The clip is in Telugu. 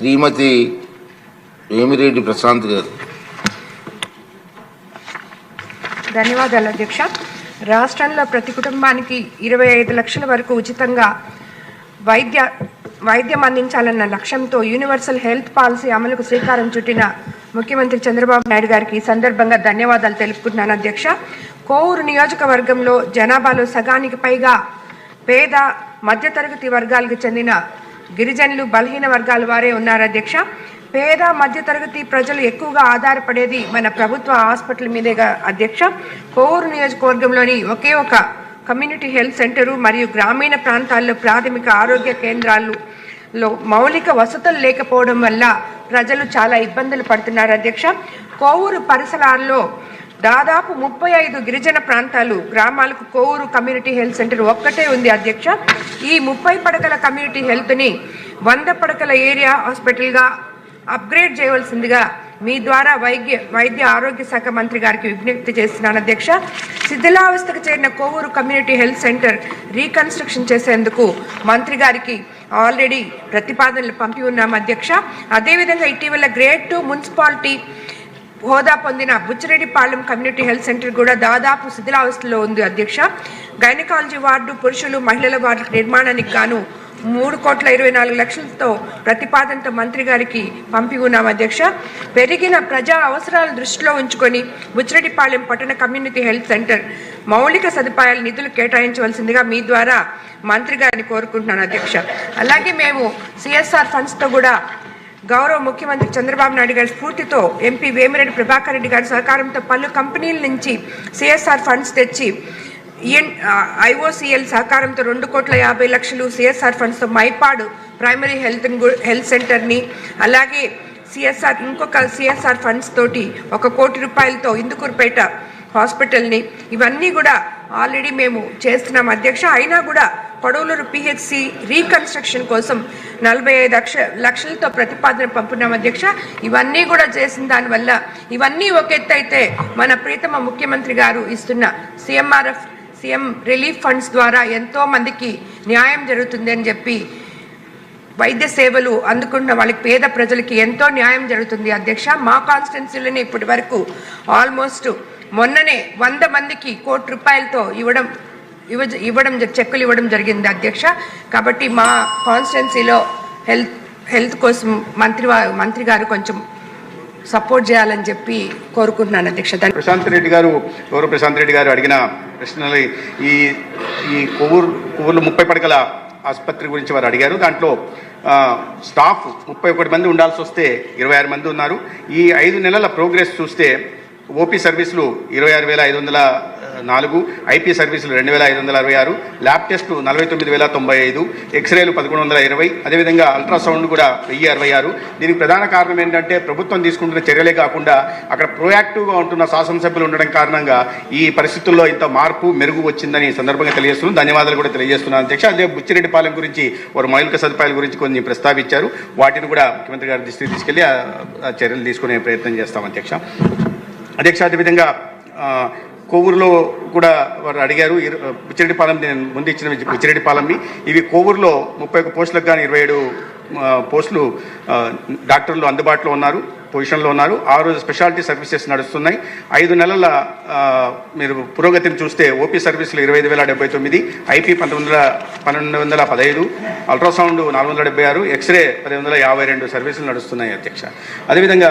శ్రీమతి వేమిరెడ్డి ప్రశాంత్ గారు. ధన్యవాదాలు అధ్యక్ష. రాష్ట్రంలో ప్రతి కుటుంబానికి ఇరవై ఐదు లక్షల వరకు ఉచితంగా వైద్య వైద్యం అందించాలన్న లక్ష్యంతో యూనివర్సల్ హెల్త్ పాలసీ అమలుకు శ్రీకారం చుట్టిన ముఖ్యమంత్రి చంద్రబాబు నాయుడు గారికి ఈ సందర్భంగా ధన్యవాదాలు తెలుపుకుంటున్నాను అధ్యక్ష. కోవూరు నియోజకవర్గంలో జనాభాలో సగానికి పైగా పేద మధ్యతరగతి వర్గాలకు చెందిన గిరిజనులు బలహీన వర్గాల వారే ఉన్నారు అధ్యక్ష. పేద మధ్యతరగతి ప్రజలు ఎక్కువగా ఆధారపడేది మన ప్రభుత్వ హాస్పిటల్ మీదేగా అధ్యక్ష. కోవూరు నియోజకవర్గంలోని ఒకే ఒక కమ్యూనిటీ హెల్త్ సెంటరు మరియు గ్రామీణ ప్రాంతాల్లో ప్రాథమిక ఆరోగ్య కేంద్రాలు లో మౌలిక వసతులు లేకపోవడం వల్ల ప్రజలు చాలా ఇబ్బందులు పడుతున్నారు అధ్యక్ష. కోవూరు పరిసరాల్లో దాదాపు ముప్పై ఐదు గిరిజన ప్రాంతాలు గ్రామాలకు కోవూరు కమ్యూనిటీ హెల్త్ సెంటర్ ఒక్కటే ఉంది అధ్యక్ష. ఈ ముప్పై పడకల కమ్యూనిటీ హెల్త్ని వంద పడకల ఏరియా హాస్పిటల్గా అప్గ్రేడ్ చేయవలసిందిగా మీ ద్వారా వైద్య వైద్య ఆరోగ్య శాఖ మంత్రి గారికి విజ్ఞప్తి చేస్తున్నాను అధ్యక్ష. శిథిలావస్థకు చేరిన Kovur community health centre reconstruction చేసేందుకు మంత్రి గారికి ఆల్రెడీ ప్రతిపాదనలు పంపి ఉన్నాం అధ్యక్ష. అదేవిధంగా ఇటీవల గ్రేడ్ టూ మున్సిపాలిటీ హోదా పొందిన బుచ్చిరెడ్డిపాళెం కమ్యూనిటీ హెల్త్ సెంటర్ కూడా దాదాపు శిథిలావస్థలో ఉంది అధ్యక్ష. గైనకాలజీ వార్డు పురుషులు మహిళల వార్డు నిర్మాణానికి గాను మూడు కోట్ల ఇరవై నాలుగు లక్షలతో ప్రతిపాదనతో మంత్రి గారికి పంపి ఉన్నాం అధ్యక్ష. పెరిగిన ప్రజా అవసరాలు దృష్టిలో ఉంచుకొని బుచ్చిరెడ్డిపాళెం పట్టణ కమ్యూనిటీ హెల్త్ సెంటర్ మౌలిక సదుపాయాల నిధులు కేటాయించవలసిందిగా మీ ద్వారా మంత్రి గారిని కోరుకుంటున్నాను అధ్యక్ష. అలాగే మేము సిఎస్ఆర్ ఫండ్స్తో కూడా గౌరవ ముఖ్యమంత్రి చంద్రబాబు నాయుడు గారి స్ఫూర్తితో ఎంపీ వేమిరెడ్డి ప్రభాకర్ రెడ్డి గారి సహకారంతో పలు కంపెనీల నుంచి సిఎస్ఆర్ ఫండ్స్ తెచ్చి ఐఓసిఎల్ సహకారంతో రెండు కోట్ల యాభై లక్షలు సిఎస్ఆర్ ఫండ్స్తో మైపాడు ప్రైమరీ హెల్త్ హెల్త్ సెంటర్ని అలాగే సిఎస్ఆర్ ఇంకొక సిఎస్ఆర్ ఫండ్స్ తోటి ఒక కోటి రూపాయలతో ఇందుకూరుపేట హాస్పిటల్ని. ఇవన్నీ కూడా ఆల్రెడీ మేము చేస్తున్నాం. అధ్యక్ష అయినా కూడా పొడవులూరు పిహెచ్సి రీకన్స్ట్రక్షన్ కోసం నలభై ఐదు లక్ష లక్షలతో ప్రతిపాదన పంపున్నాం అధ్యక్ష. ఇవన్నీ కూడా చేసిన దానివల్ల ఇవన్నీ ఒక ఎత్తు అయితే మన ప్రీతమ ముఖ్యమంత్రి గారు ఇస్తున్న సిఎంఆర్ఎఫ్ సీఎం రిలీఫ్ ఫండ్స్ ద్వారా ఎంతో మందికి న్యాయం జరుగుతుంది అని చెప్పి వైద్య సేవలు అందుకున్న వాళ్ళకి పేద ప్రజలకి ఎంతో న్యాయం జరుగుతుంది అధ్యక్ష. మా కాన్స్టిట్యున్సీలోనే ఇప్పటి వరకు ఆల్మోస్ట్ మొన్ననే వంద మందికి కోటి రూపాయలతో ఇవ్వడం ఇవ్వ ఇవ్వడం చెక్కులు ఇవ్వడం జరిగింది అధ్యక్ష. కాబట్టి మా కాన్స్టిట్యున్సీలో హెల్త్ హెల్త్ కోసం మంత్రి మంత్రి గారు కొంచెం సపోర్ట్ చేయాలని చెప్పి కోరుకుంటున్నాను అధ్యక్ష. ప్రశాంత్ రెడ్డి గారు గౌరవ ప్రశాంత్ రెడ్డి గారు అడిగిన ప్రశ్నలు ఈ ఈ కొవ్వూరు కొవ్వూరులో ముప్పై పడకల ఆసుపత్రి గురించి వారు అడిగారు. దాంట్లో స్టాఫ్ ముప్పై ఒకటి మంది ఉండాల్సి వస్తే ఇరవై ఆరు మంది ఉన్నారు. ఈ ఐదు నెలల ప్రోగ్రెస్ చూస్తే ఓపీ సర్వీసులు ఇరవై ఆరు వేల ఐదు వందల నాలుగు ఐపీ సర్వీసులు రెండు వేల ఐదు వందల అరవై ఆరు ల్యాబ్ టెస్టు నలభై తొమ్మిది వేల తొంభై ఐదు ఎక్స్రేలు పదకొండు వందల ఇరవై అదేవిధంగా అల్ట్రాసౌండ్ కూడా వెయ్యి అరవై ఆరు. దీనికి ప్రధాన కారణం ఏంటంటే ప్రభుత్వం తీసుకుంటున్న చర్యలే కాకుండా అక్కడ ప్రోయాక్టివ్గా ఉంటున్న శాసనసభ్యులు ఉండడం కారణంగా ఈ పరిస్థితుల్లో ఇంత మార్పు మెరుగు వచ్చిందని సందర్భంగా తెలియజేస్తున్నాను ధన్యవాదాలు కూడా తెలియజేస్తున్నాను. అధ్యక్ష అదే బుచ్చిరెడ్డిపాలెం గురించి వారు మౌలిక సదుపాయాల గురించి కొన్ని ప్రస్తావించారు. వాటిని కూడా ముఖ్యమంత్రి గారి దృష్టికి తీసుకెళ్ళి ఆ- చర్యలు తీసుకునే ప్రయత్నం చేస్తాం అధ్యక్ష. అధ్యక్ష అదేవిధంగా కోవూరులో కూడా వారు అడిగారు. ఇరు- బుచ్చిరెడ్డిపాలెం నేను ముందు ఇచ్చిన బుచ్చిరెడ్డిపాలెంని ఇవి కోవూరులో ముప్పై ఒక్క పోస్టులకు కానీ ఇరవై ఏడు పోస్టులు డాక్టర్లు అందుబాటులో ఉన్నారు పొజిషన్లో ఉన్నారు. ఆరు స్పెషాలిటీ సర్వీసెస్ నడుస్తున్నాయి. ఐదు నెలల మీరు పురోగతిని చూస్తే ఓపీ సర్వీసులు ఇరవై ఐదు వేల డెబ్బై తొమ్మిది ఐపీ పంతొమ్మిది వందల పన్నెండు వందల పదహైదు అల్ట్రాసౌండ్ నాలుగు వందల డెబ్బై ఆరు ఎక్స్రే పది వందల యాభై రెండు సర్వీసులు నడుస్తున్నాయి అధ్యక్ష. అదేవిధంగా